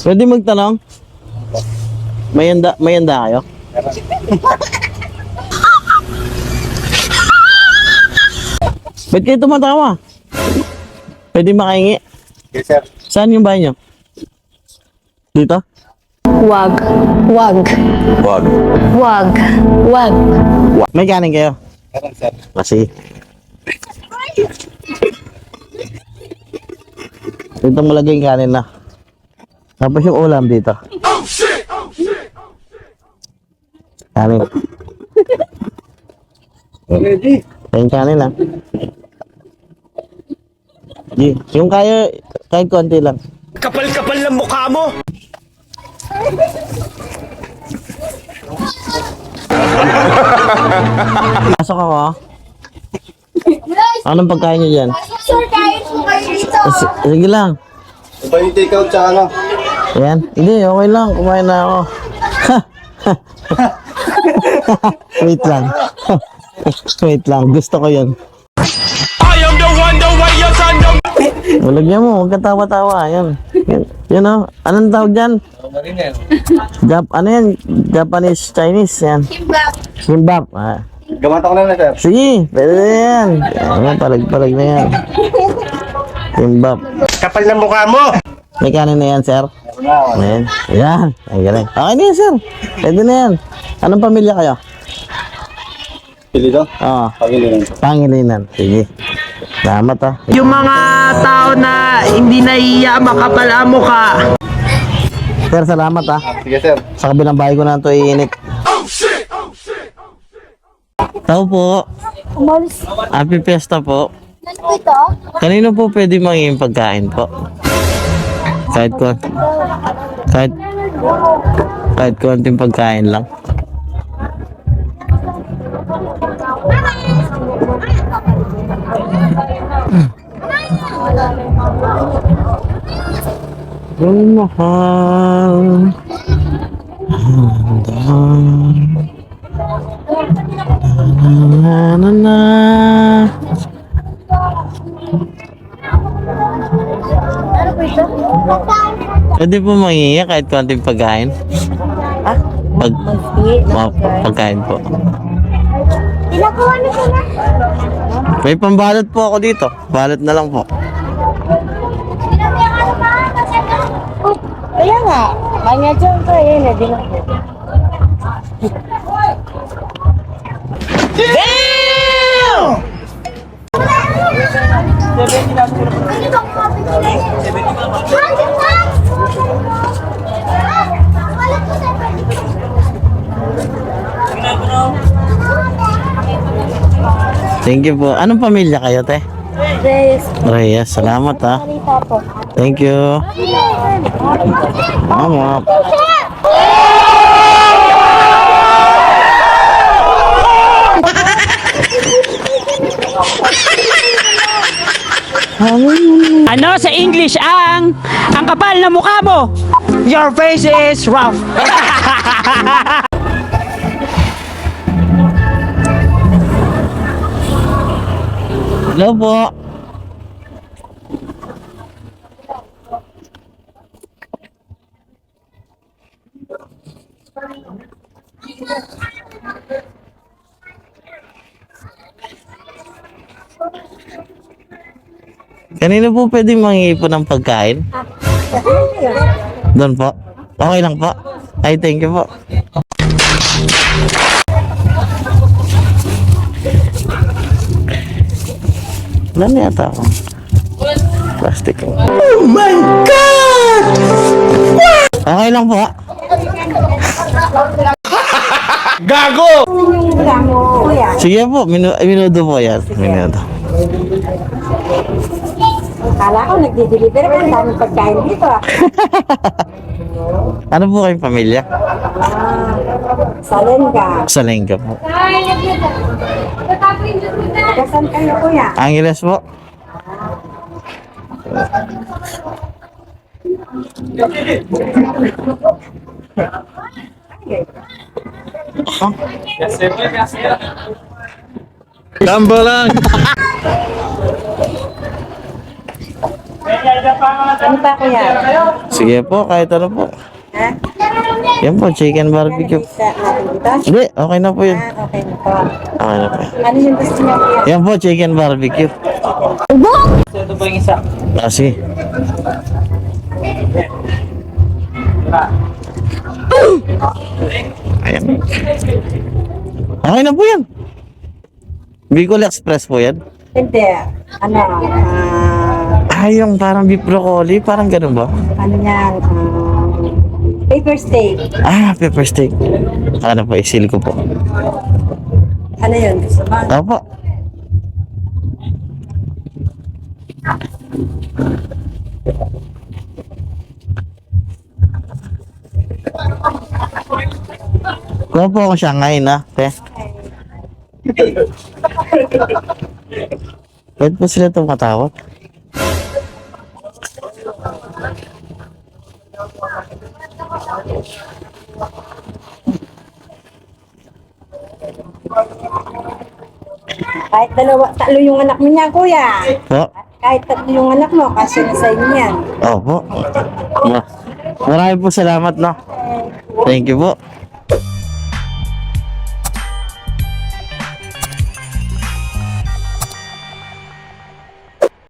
Pwede magtanong? May handa, may handa kayo? Ba't kayo tumatawa? Pwede makahingi? Yes, sir. Saan yung bahay nyo? Dito? Wag. Wag. Wag. Wag. Wag. May kanin kayo? Meron, sir. Kasi. Dito malagay yung kanin na. Tapos yung ulam dito. Kanin. Ready? Yung kanin lang. Di, yung kaya, kahit konti lang. Kapal-kapal ng mukha mo! Pasok ako. ah. Anong pagkain nyo dyan? Sir, kain po kayo dito. S- sige lang. Iba yung take out sa ano? Ayan. Hindi, okay lang. Kumain na ako. Wait lang. Wait lang. Gusto ko yun. I am the one, the way your son don't... Ulagyan mo. Huwag ka tawa-tawa. Yan. Yan. Yan o. Anong tawag dyan? Jap ano yan? Japanese, Chinese. Yan. Kimbap. Kimbap. Ah. Gamata ko na na, sir. Sige. Pwede na yan. Yan. Palag-palag na yan. Kimbap. Kapal ng mukha mo! May kanin na yan, sir. Ayan. Ayan. Ang galing. Okay na yan, sir. Pwede na yan. Anong pamilya kayo? Pili to? Oo. Pagilinan. Pangilinan. Sige. Salamat ah. Yung mga tao na hindi naiiya makapal ang mukha. Sir, salamat ah. Sige, sir. Sa kabilang bahay ko na ito iinit. Tao po. Umalis. Happy Fiesta po. Ano po ito? Kanino po pwede mangingin pagkain po? Kahit ko kahit kahit konting pagkain lang. Yung mahal Handang Na na na Ano Pwede po mangingi kahit konting pagkain? Ah? Pag, mga pagkain po. Tinakuha na ko na. May pambalot po ako dito. Balot na lang po. Sinabihan ka na ba? Kasi Oh, kaya nga. Kanya dyan ko. Yan na din ako. Pwede Thank you po. Anong pamilya kayo, te? Yes. Reyes, salamat ha. Thank you. Mama. Ano sa English ang ang kapal na mukha mo? Your face is rough. Hello po. Kanino po pwede mangingi po ng pagkain? Doon po. Okay lang po. Ay, thank you po. Na yata ako. Plastic. Oh my God! Okay lang po. Gago! Sige po, minu minudo po yan. Minudo. Kala ko nagdi-deliver ka. Ang daming pagkain dito ah. Ano po kayong pamilya? Salen ka. Sa Lengka po. Kasan kayo kuya? Angeles po. Tamba lang! Ano pa kuya? Sige po, kahit ano po. Ha? Yan po, chicken barbecue. Hindi, okay na po yun. Ah, okay na po. Okay na po. Ano yung gusto niyo kuya? Yan po, chicken barbecue. Ah, sige. Ayan. Okay na po yan. Bicol Express po yan. Hindi. Ano? Ah, Ah, yung parang beef broccoli, parang ganun ba? ano yan? Ah, paper steak. Ah, pepper steak. Ano po, isil ko po. Ano yun? Gusto mo? Opo. Kuha po akong Shanghai na, te. Pwede po sila tumatawag. Kahit dalawa, talo yung anak mo niya, kuya. Po. Kahit tatlo yung anak mo, kasi na sa inyo yan. Opo. Ma- Marami po salamat, no? Thank you po.